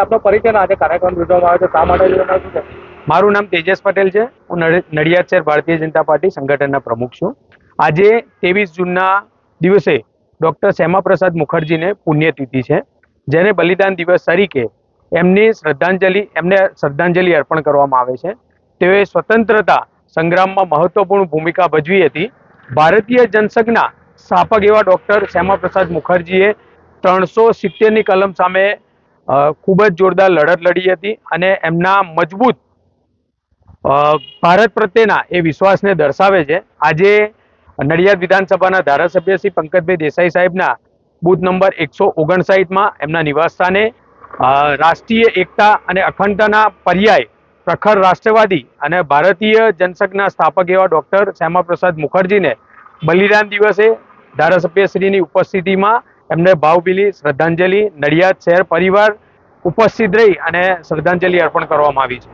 આપનો પરિચય આજે કાર્યક્રમ યોજવામાં આવે છે, શા માટે મારું નામ તેજસ પટેલ છે. હું નડિયાદ શહેર ભારતીય જનતા પાર્ટી સંગઠનના પ્રમુખ છું. આજે ત્રેવીસ જૂનના દિવસે ડૉક્ટર શ્યામાપ્રસાદ મુખર્જીને પુણ્યતિથિ છે, જેને બલિદાન દિવસ તરીકે એમની શ્રદ્ધાંજલિ, એમને શ્રદ્ધાંજલિ અર્પણ કરવામાં આવે છે. તેઓએ સ્વતંત્રતા સંગ્રામમાં મહત્વપૂર્ણ ભૂમિકા ભજવી હતી. ભારતીય જનસંઘના સ્થાપક એવા ડૉક્ટર શ્યામાપ્રસાદ મુખર્જીએ ત્રણસો સિત્તેરની કલમ સામે ખૂબ જ જોરદાર લડત લડી હતી અને એમના મજબૂત ભારત પ્રત્યેના એ વિશ્વાસને દર્શાવે છે. આજે નડિયાદ વિધાનસભાના ધારાસભ્ય શ્રી પંકજભાઈ દેસાઈ સાહેબના બૂથ નંબર એકસો ઓગણસાઠમાં એમના નિવાસસ્થાને રાષ્ટ્રીય એકતા અને અખંડતાના પર્યાય પ્રખર રાષ્ટ્રવાદી અને ભારતીય જનસંઘના સ્થાપક એવા ડૉક્ટર શ્યામાપ્રસાદ મુખર્જીને બલિદાન દિવસે ધારાસભ્યશ્રીની ઉપસ્થિતિમાં એમને ભાવભીલી શ્રદ્ધાંજલિ નડિયાદ શહેર પરિવાર ઉપસ્થિત રહી અને શ્રદ્ધાંજલિ અર્પણ કરવામાં આવી છે.